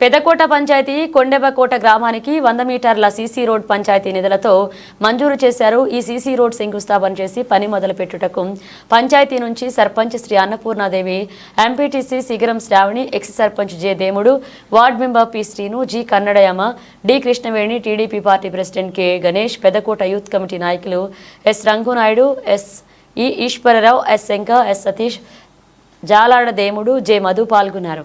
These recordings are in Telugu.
పెదకోట పంచాయతీ కొండెబకోట గ్రామానికి వంద మీటర్ల సీసీ రోడ్ పంచాయతీ నిధులతో మంజూరు చేశారు. ఈ సీసీ రోడ్ శంకుస్థాపన చేసి పని మొదలుపెట్టుటకు పంచాయతీ నుంచి sarpanch Shri Annapurnadevi MPTC Sigaram Sravani ex sarpanch J Demudu ward member P Srinu G కన్నడయమ D Krishnaveni TDP party president K Ganesh Pedakota youth committee నాయకులు S Rangunaidu S E Eswararao S Shankar S Satish Jalada Demudu J Madhu పాల్గొన్నారు.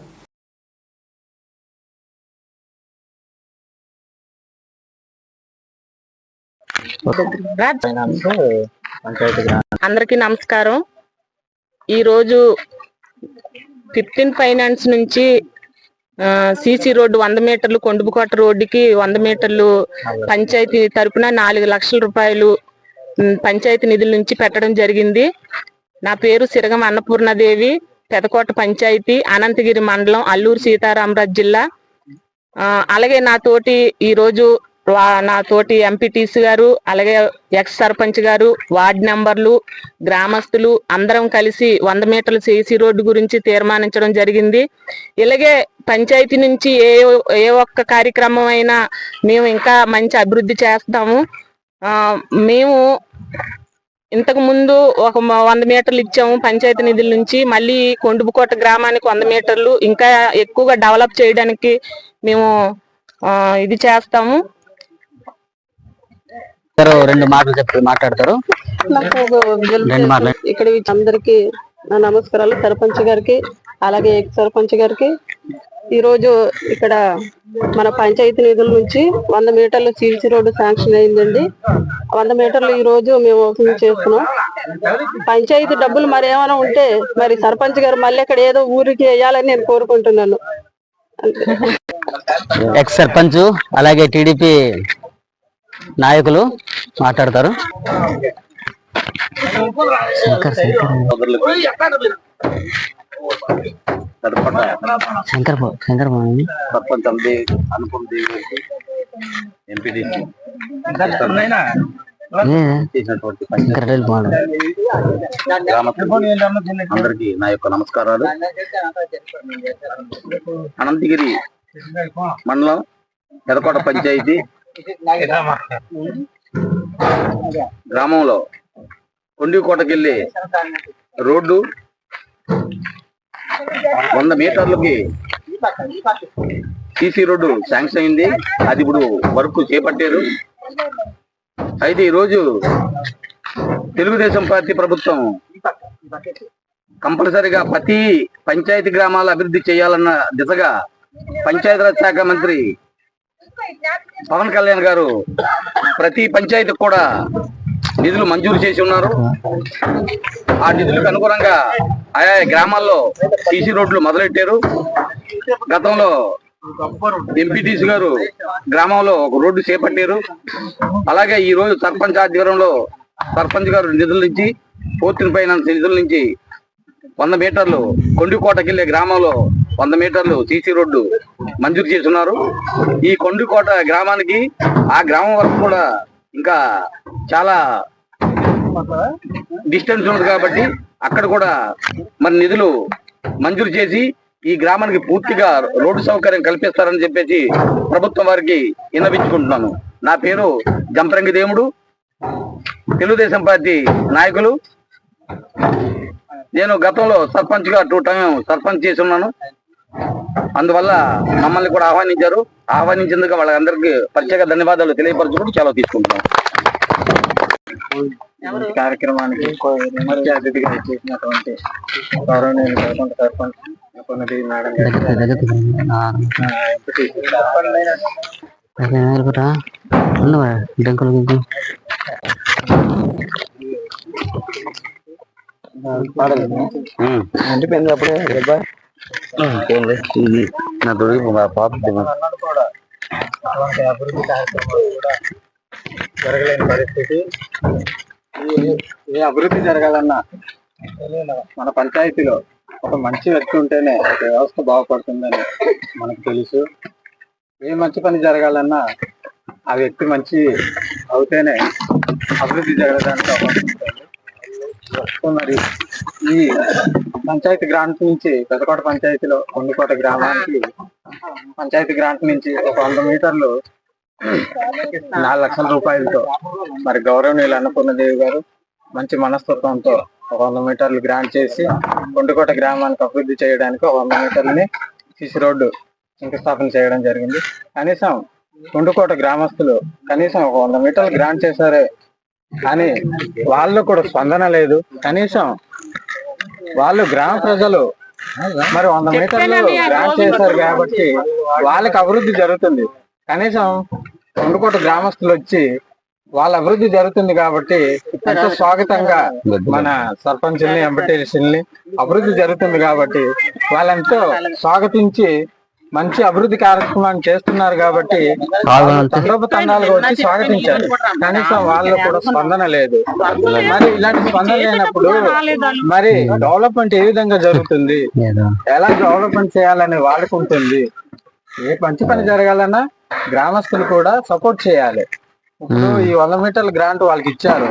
అందరికీ నమస్కారం. ఈరోజు ఫిఫ్టీన్ ఫైనాన్స్ నుంచి సిసి రోడ్డు వంద మీటర్లు కొండుపుకోట రోడ్డుకి వంద మీటర్లు పంచాయతీ తరపున నాలుగు లక్షల రూపాయలు పంచాయతీ నిధుల నుంచి పెట్టడం జరిగింది. నా పేరు సిరగం అన్నపూర్ణదేవి పెదకోట పంచాయతీ అనంతగిరి మండలం అల్లూరు సీతారామరాజు జిల్లా. అలాగే నా తోటి ఈ రోజు నా తోటి ఎంపీటీసీ గారు అలాగే ఎక్స్ సర్పంచ్ గారు వార్డ్ నెంబర్లు గ్రామస్తులు అందరం కలిసి వంద మీటర్ల సిసి రోడ్డు గురించి తీర్మానించడం జరిగింది. ఇలాగే పంచాయతీ నుంచి ఏ ఏ ఒక్క కార్యక్రమం అయినా మేము ఇంకా మంచి అభివృద్ధి చేస్తాము. మేము ఇంతకు ముందు ఒక వంద మీటర్లు ఇచ్చాము పంచాయతీ నిధుల నుంచి. మళ్ళీ కొండుపుకోట గ్రామానికి వంద మీటర్లు ఇంకా ఎక్కువగా డెవలప్ చేయడానికి మేము ఇది చేస్తాము. రెండు మాటలు చెప్పి మాట్లాడతారు. రెండు మాటలు. ఇక్కడ అందరికి నా నమస్కారాలు. సర్పంచ్ గారికి అలాగే ఎక్స్ సర్పంచ్ గారికి. ఈ రోజు ఇక్కడ మన పంచాయతీ నిధుల నుంచి వంద మీటర్లు సీసీ రోడ్డు శాంక్షన్ అయిందండి. వంద మీటర్లు ఈ రోజు మేము ఓపెన్ చేస్తున్నాం. పంచాయతీ డబ్బులు మరి ఏమైనా ఉంటే మరి సర్పంచ్ గారు మళ్ళీ ఇక్కడ ఏదో ఊరికి వేయాలని నేను కోరుకుంటున్నాను. ఎక్స్ సర్పంచ్ అలాగే టీడీపీ నాయకులు మాట్లాడతారు. శంకర్ శంకర్. శంకర్ సర్పంచ్ అంది అందరికి నా యొక్క నమస్కారాలు. అనంతగిరి మండలం పెదకోట పంచాయతీ. గ్రామంలో కొండికోటకెళ్ళి రోడ్డు వంద మీటర్లకి సిసి రోడ్డు శాంక్షన్ అయింది. అది ఇప్పుడు వర్క్ చేపట్టారు. అయితే ఈరోజు తెలుగుదేశం పార్టీ ప్రభుత్వం కంపల్సరిగా ప్రతి పంచాయతీ గ్రామాల అభివృద్ధి చేయాలన్న దిశగా పంచాయతీరాజ్ శాఖ మంత్రి పవన్ కళ్యాణ్ గారు ప్రతి పంచాయతీకి కూడా నిధులు మంజూరు చేసి ఉన్నారు. ఆ నిధులకు అనుగుణంగా ఆయా గ్రామాల్లో సీసీ రోడ్లు మొదలెట్టారు. గతంలో ఎంపీటీసీ గారు గ్రామంలో ఒక రోడ్డు చేపట్టారు. అలాగే ఈ రోజు సర్పంచ్ ఆధ్వర్యంలో సర్పంచ్ గారు నిధుల నుంచి ఫోర్టీన్ ఫైనాన్స్ నిధుల నుంచి వంద మీటర్లు కొండికోటకెళ్ళే గ్రామంలో వంద మీటర్లు సీసీ రోడ్డు మంజూరు చేస్తున్నారు. ఈ కొండికోట గ్రామానికి ఆ గ్రామం వరకు కూడా ఇంకా చాలా డిస్టెన్స్ ఉంది కాబట్టి అక్కడ కూడా మరి నిధులు మంజూరు చేసి ఈ గ్రామానికి పూర్తిగా రోడ్డు సౌకర్యం కల్పిస్తారని చెప్పేసి ప్రభుత్వం వారికి విన్నవించుకుంటున్నాను. నా పేరు జంపరంగి దేవుడు. తెలుగుదేశం పార్టీ నాయకులు. నేను గతంలో సర్పంచ్గా టూ టైం సర్పంచ్ చేసి ఉన్నాను అందువల్ల మమ్మల్ని కూడా ఆహ్వానించారు ఆహ్వానించేందుకు వాళ్ళందరికీ ప్రత్యేక ధన్యవాదాలు తెలియపరచుకుంటూ చాలా తీసుకుంటున్నాం ఈ కార్యక్రమానికి ముఖ్య అతిథిగా చేసినటువంటి గౌరవనీయులు గౌరవ సర్పంచ్ కొన్నది మేడం గారు, దగ్గర అప్పుడే ఆ, ఎంపీటీసీ దగ్గర డెంకులు గింకులు ఉమ్. ఇది నా దొరికి పోతుంది అటువంటి అభివృద్ధి కార్యక్రమాలు కూడా జరగలేని పరిస్థితి ఏ అభివృద్ధి జరగాలన్నా మన పంచాయతీలో ఒక మంచి వ్యక్తి ఉంటేనే ఒక వ్యవస్థ బాగుపడుతుందని మనకు తెలుసు ఏ మంచి పని జరగాలన్నా ఆ వ్యక్తి మంచి అవుతేనే అభివృద్ధి జరగడానికి అవకాశం ఉంటుంది మరి ఈ పంచాయతీ గ్రాంట్ నుంచి పెదకోట పంచాయతీలో కొండకోట గ్రామానికి పంచాయతీ గ్రాంట్ నుంచి ఒక వంద మీటర్లు నాలుగు లక్షల రూపాయలతో మరి గౌరవనీయులు అన్నపూర్ణదేవి గారు మంచి మనస్తత్వంతో ఒక వంద మీటర్లు గ్రాంట్ చేసి కొండకోట గ్రామానికి అభివృద్ధి చేయడానికి ఒక వంద మీటర్లని సిసి రోడ్డు శంకుస్థాపన చేయడం జరిగింది. కనీసం కొండకోట గ్రామస్తులు కనీసం ఒక వంద మీటర్లు గ్రాంట్ చేశారే కానీ వాళ్ళు కూడా స్పందన లేదు. కనీసం వాళ్ళు గ్రామ ప్రజలు మరి వంద మీటర్లు గ్రాంట్ చేశారు కాబట్టి వాళ్ళకి అభివృద్ధి జరుగుతుంది. కనీసం కొండకోట గ్రామస్తులు వచ్చి వాళ్ళ అభివృద్ధి జరుగుతుంది కాబట్టి ఎంతో స్వాగతంగా మన సర్పంచుల్ని ఎంపీటీసీల్ని అభివృద్ధి జరుగుతుంది కాబట్టి వాళ్ళెంతో స్వాగతించి మంచి అభివృద్ధి కార్యక్రమాన్ని చేస్తున్నారు కాబట్టి తండోప తండాలుగా వచ్చి స్వాగతించారు. కనీసం వాళ్ళు కూడా స్పందన లేదు. మరి ఇలాంటి స్పందన లేనప్పుడు మరి డెవలప్మెంట్ ఏ విధంగా జరుగుతుంది? ఎలా డెవలప్మెంట్ చేయాలని వాళ్ళకు ఉంటుంది? ఏ మంచి పని జరగాలన్నా గ్రామస్తులు కూడా సపోర్ట్ చేయాలి. ఇప్పుడు ఈ వంద మీటర్ల గ్రాంట్ వాళ్ళకి ఇచ్చారు.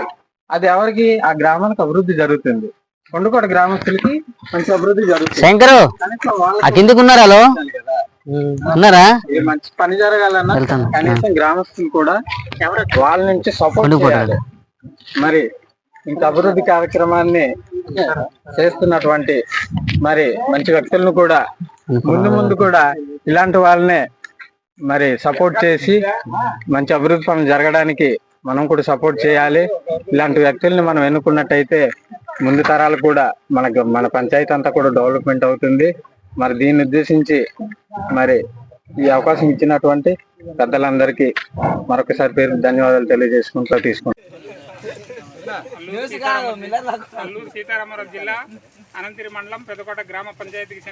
అది ఎవరికి? ఆ గ్రామానికి అభివృద్ధి జరుగుతుంది. కొండకోట గ్రామస్తులకి మంచి అభివృద్ధి జరుగుతుంది. శంకరు ఆ ఉన్నారా? మంచి పని జరగాలన్నా. కనీసం గ్రామస్తులు కూడా వాళ్ళ నుంచి సపోర్ట్. చేయాలి. మరి ఇంత అభివృద్ధి కార్యక్రమాన్ని చేస్తున్నటువంటి మరి మంచి వ్యక్తులను కూడా ముందు ముందు కూడా ఇలాంటి వాళ్ళనే మరి సపోర్ట్ చేసి మంచి అభివృద్ధి పనులు జరగడానికి మనం కూడా సపోర్ట్ చేయాలి. ఇలాంటి వ్యక్తుల్ని మనం ఎన్నుకున్నట్టయితే ముందు తరాలు కూడా మనకు మన పంచాయతీ అంతా కూడా డెవలప్మెంట్ అవుతుంది. మరి దీన్ని ఉద్దేశించి మరి ఈ అవకాశం ఇచ్చినటువంటి పెద్దలందరికీ మరొకసారి పేరు ధన్యవాదాలు తెలియజేసుకుంటూ తీసుకుంటాం అల్లూరు సీతారామరాజు జిల్లా అనంతగిరి మండలం పెద్దకోట గ్రామ పంచాయతీకి